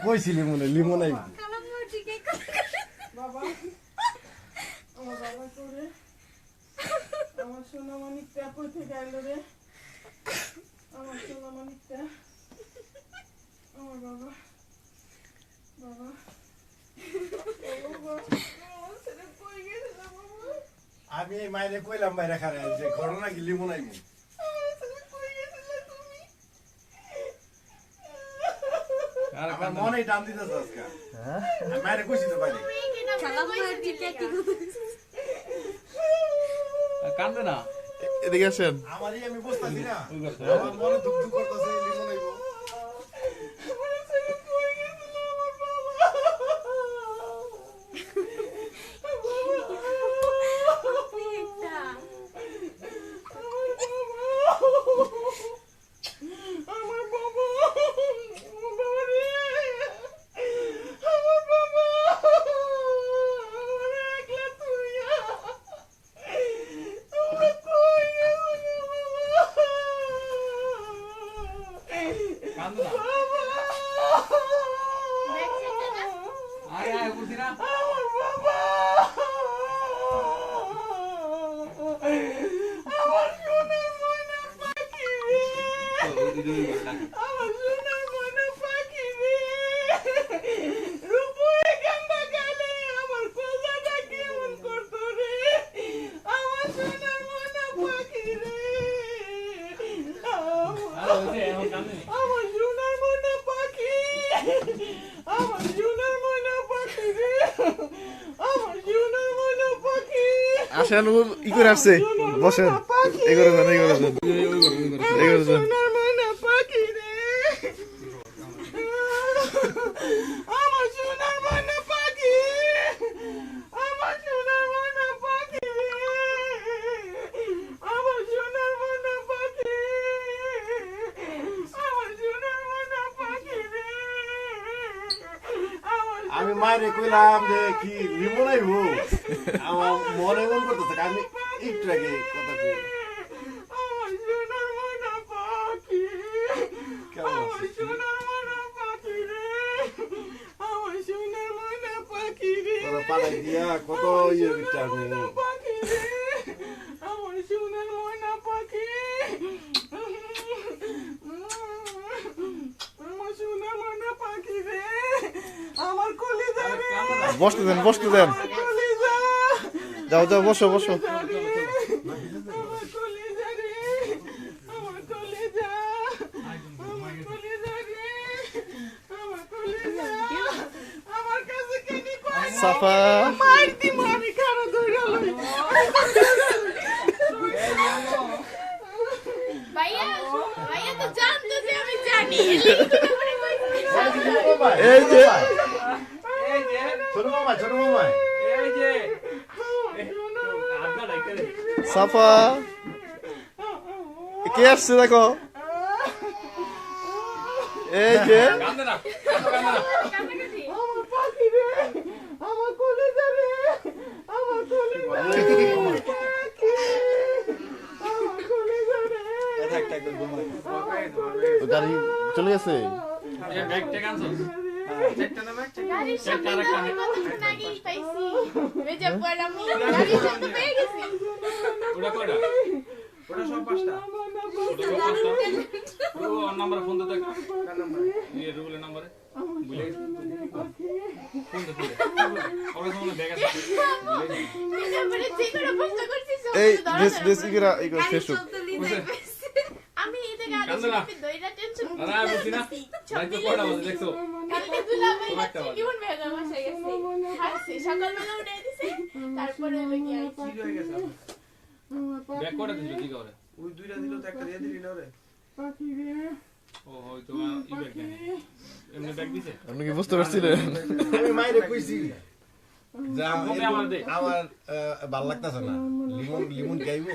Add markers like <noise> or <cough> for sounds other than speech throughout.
হয় লিমন আইব বাবা আমার আমার সোনা মানিকটা কই থেকে আইলো রে? আমার সোনা মানিকটা আমার বাবা বাবা। আমি মাইরে কইলাম বাইরে খারে যে ঘটনা কি লিমন আইব আমার ছেলে কই গেছিলে তুমি আমার মনে টান দিতেছ আজকে। হ্যাঁ? মাইরে খুশি তো বাইরে কান্দে না। এদিকে আসেন। আমারই আমি না। আমার মনে দুঃখ দুঃখ করতেছে লিমন আইব আমার ছেলে কই গেছিল আমার আমার বাবা আমার বাবা রে আমার বাবা আমার একলা তুই আমার কই গেছিল কান্দে না বাবা আয় আয় বুঝি না আমার বাবা আমার সোনার ময়না পাখি রে আমার সোনার ময়না পাখি রে রূপে গঙ্গা গেলে আমার কোজাটা কেমন করতো রে আমার সোনার ময়না পাখি রে আরে ওই যে এখন কান্দে নি। আমার সোনার ময়না পাখি আমার সোনার ময়না পাখি রে আমার সোনার ময়না পাখি আসেন ই করে আসছে। বসেন এই করে যান এই করে যান এই করে যান সোনার ময়না পাখি রে আমার সোনার ময়না পাখি আমার সোনার ময়না পাখি রে আমার সোনার ময়না পাখি আমার সোনার ময়না পাখি রে আমার আমি মাইরে কইলাম যে কি লিমন হো? আমার মনে মন করতেছে আমি একটু আগে কথা কই। পালাই দিয়া কত ইয়ে আমি পাখি রে আমার সোনার ময়না পাখি আমার সোনার ময়না পাখি রে আমার কলিজা রে বসতে দেন বসতে দেন। যাও যাও বসো বসো। সাফা। এই যে ছোট মামা ছোট মামা এই যে। সাফা কে আসছে দেখো এই যে গাড়ি চলে গেছে এই ব্যাগ টেক আনছস চেকটা না ব্যাগ চেক গাড়ির চেক সামনে আর আমি কতক্ষণ আগেই পাইছি ওই যে পর আমি গাড়ির সামনে পেয়ে গেছি ওটা কয়টা ওটা সব পাঁচটা ওটা সব পাঁচটা ও নাম্বার ফোন দে দেখ কার নাম্বার এই রুবেলের নাম্বারে বুঝলে ফোন দে ফোন দে ওর সামনে ব্যাগ আছে বুঝলে? তারপরে যে করে প্রশ্ন করছি এই বেশ বেশ ই করে ই করে ফেসবুক তারপরে ওই দুইটা দিল তো একটা দিয়ে দিলি না রে। পাখি রে। আপনি কি বুঝতে পারছিলেন? আমি মাইরে কইছি। আমার দে? আমার আহ, ভালো লাগতাছে না। লিমন লিমন গাইবো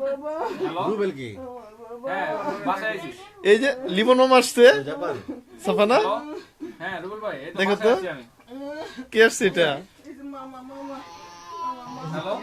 রুবেল কি? হ্যাঁ এই যে লিমন মামা আসছে সাফানা? হ্যাঁ রুবেল ভাই এই দেখো তো। কে আসছে এটা? এই যে মামা মামা হ্যালো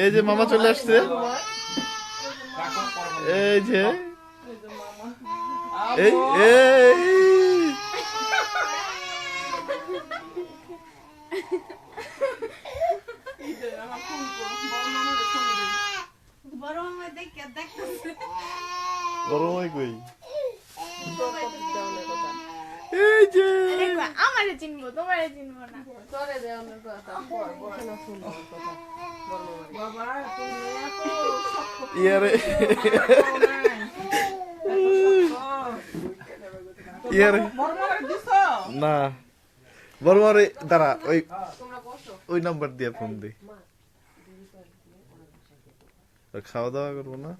এই যে। মামা চলে আসছে এই যে এই যে এই এই এই যে আমার ফোন করো বড় মামারে ফোন দিই মামা দেখে দেখতেছে। বড় কই? তোর কত দেওয়ার কথা এই যে আমারে চিনবো তোমারে চিনবো না। তোরে দেওয়ার কথা বড় বড় না কথা বাবা তুমি এত ইয়ারে। না। বড় বড় দাঁড়া ওই ওই নাম্বার দিয়ে ফোন দি। আর খাওয়া দাওয়া করব না?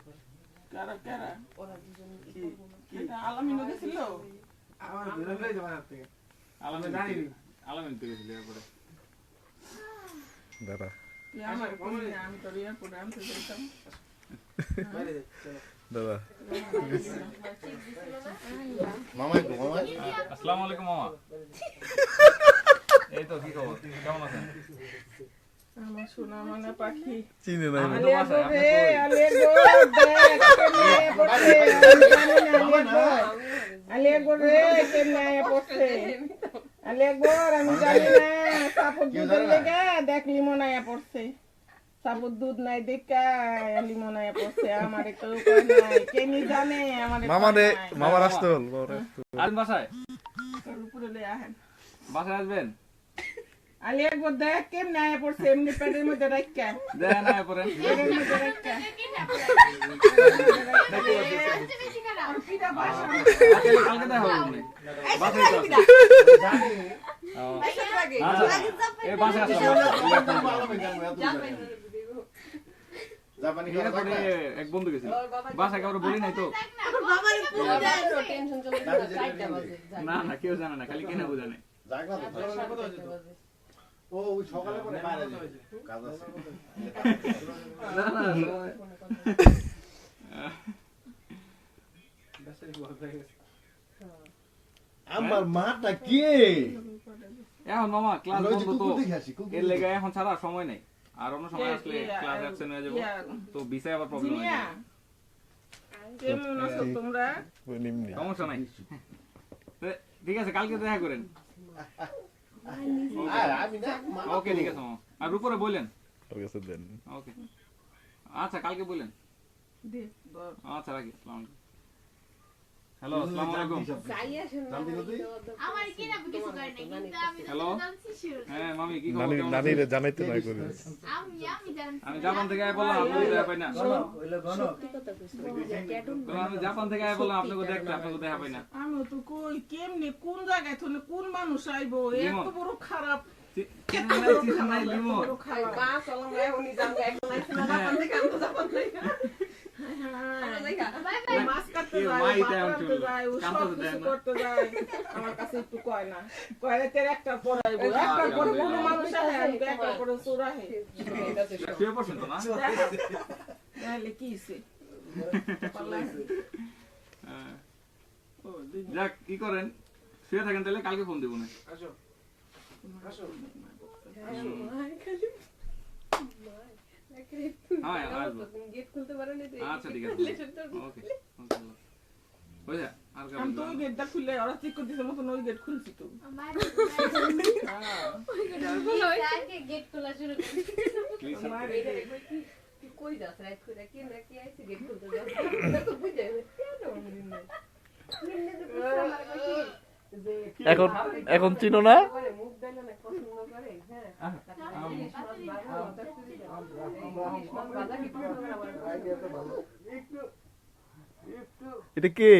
মামাই মামাই? আসসালামু আলাইকুম মামা। এই তো কি খবর? কেমন আছেন? আমার সোনা মানে পাখি। চিনে নাই। আমি দেখ পড়ছে। জানি না সাপুর দুধের লেগে দেখ লিমন পড়ছে। সাপুর দুধ নাই দেখা লিমন পড়ছে। আমারে কেউ নাই কেনি জানে আমারে মামা রে হল বাসায়? উপরে আহেন। বাসায় আসবেন? আলে গো দেখ কেমনে আয়া পড়ছে এমনি পেটের মধ্যে রাখা। না পেটের রাখা। এক বন্ধু গেছিল বাসায় কাউকে বলি নাই তো। না। না কেউ জানে না খালি কেনা বোঝানে যাক না তো। ও ওই সকালে করে বাইরে যাবে কাজ আছে। না না আমার মাটা কে? এখন মামা ক্লাস বন্ধ তো। এর লেগে এখন ছাড়া সময় নেই। আর অন্য সময় আসলে ক্লাস অ্যাবসেন্ট হয়ে যাব। তো ভিসায় আবার প্রবলেম হয়ে যাবে। কেমন আছো তোমরা? সমস্যা নাই। ঠিক আছে কালকে দেখা করেন। <laughs> ওকে ঠিক আছে আর উপরে বলেন। দেন। ওকে আচ্ছা কালকে বলেন। আচ্ছা রাখি আসসালামু আলাইকুম। জানতি না তুই? আমার কি না কিছু করে নাই কিন্তু আমি sure। হ্যাঁ মামি কি খবর নানি নানি রে জানাইতে না করে আমি আমি জানছি আমি জাপান থেকে আয় বললাম আপনাকে দেখা পাই না তো আমি জাপান থেকে আয় বললাম আপনাকে দেখতে আপনাকে দেখা পাই না আমি তো কই কেমনে কোন জায়গায় থনে কোন মানুষ আইবো এত। বড় খারাপ চি- চিনেন নাই, চিনেন নাই, করতে যায় আমার কাছে একটু কয় না। কয় রে একটা পড়াইবো একটা পর কোনো মানুষ আহে একটা পরে চোরাহে শুয়ে পড়ছেন তো না নাহলে কি হইছে? ও, দিন। যাক কি করেন? শুয়ে থাকেন তাহলে কালকে ফোন দিব না হ্যাঁ আসব। আচ্ছা ঠিক আছে। ওকে ওকে কেমন আমি তো ওই গেটটা খুলে ওরা ঠিক করে দিছে মতন ওই গেট খুলছি তো। আমার <laughs> হ্যাঁ। আগে গেট খোলা শুরু করি? এখন এখন চিনো না? এটা কে?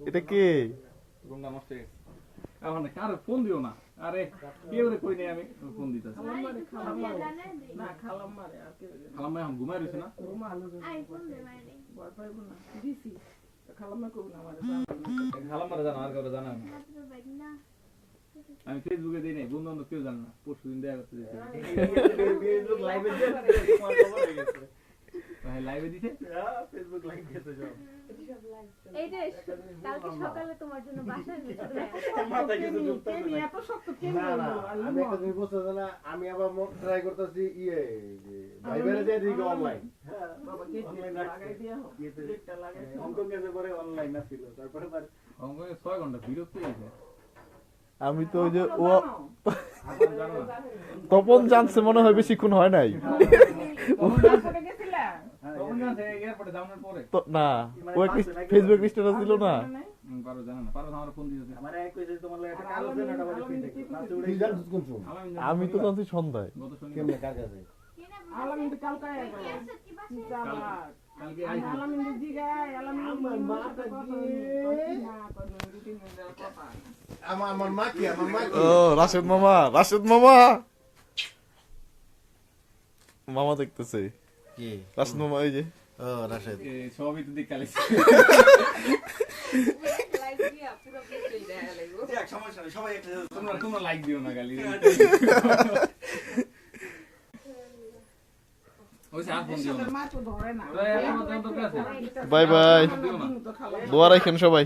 এটা কে? রুমটা নষ্ট এখন কার ফোন দিও না। আরে কেউ রে কই নাই আমি? ফোন দিতেছি। খালাম্মারে না আর খালাম এখন ঘুমাই রয়েছে না? ঘুমা। দে মানে ভয় না। দিছি। খালাম্মা কবুল আমার খালাম মারা জানা আর কারও জানা না আমি ফেসবুকে দিই নাই বন্ধু বান্ধব কেউ জানে না পরশু দিন দেখা করতে দিয়েছে ফেসবুক লাইভে ভাই লাইভে দিছে হ্যাঁ, ফেসবুক লাইভ গেছে সব এই যে কালকে সকালে তোমার জন্য বাসায় আমি একটা বুঝতেছি না আমি আবার ট্রাই করতেছি ইয়ে যে ভাইবেরে দিয়ে দিই অনলাইন বাবা কে লাগাই দিয়া হোক গেছে পরে অনলাইন ছিল তারপরে ছয় ঘণ্টা বিরক্ত হয়েছে আমি তো ওই যে ও তপন জানছে মনে হয় বেশিক্ষণ হয় নাই। না ও একটা ফেসবুক স্ট্যাটাস দিল না। হুম, পারো জানে না পারো আমার ফোন দিয়েছে। আমার এক কইছে তোমার লাগে একটা কালো দেন ওটা বলে ফ্রি থেকে ক্লাসে উড়ে তুই জানিস কোন ফোন? আলামিন আমি তো জানছি সন্ধ্যায়। গত শনিবার। কেমনে কার কাছে? আলামিন তো কালকে আমার মা কি আমার মা ও রাশেদ মামা রাশেদ মামা মামা দেখতেছে। কি? রাশেদ মামা এই যে। ও রাশেদ সবই তো দিক কালিছে এক সমস্যা নেই সবাই একটা তোমরা তোমরা লাইক দিও না গালি বাই বাই দোয়া রাখেন সবাই।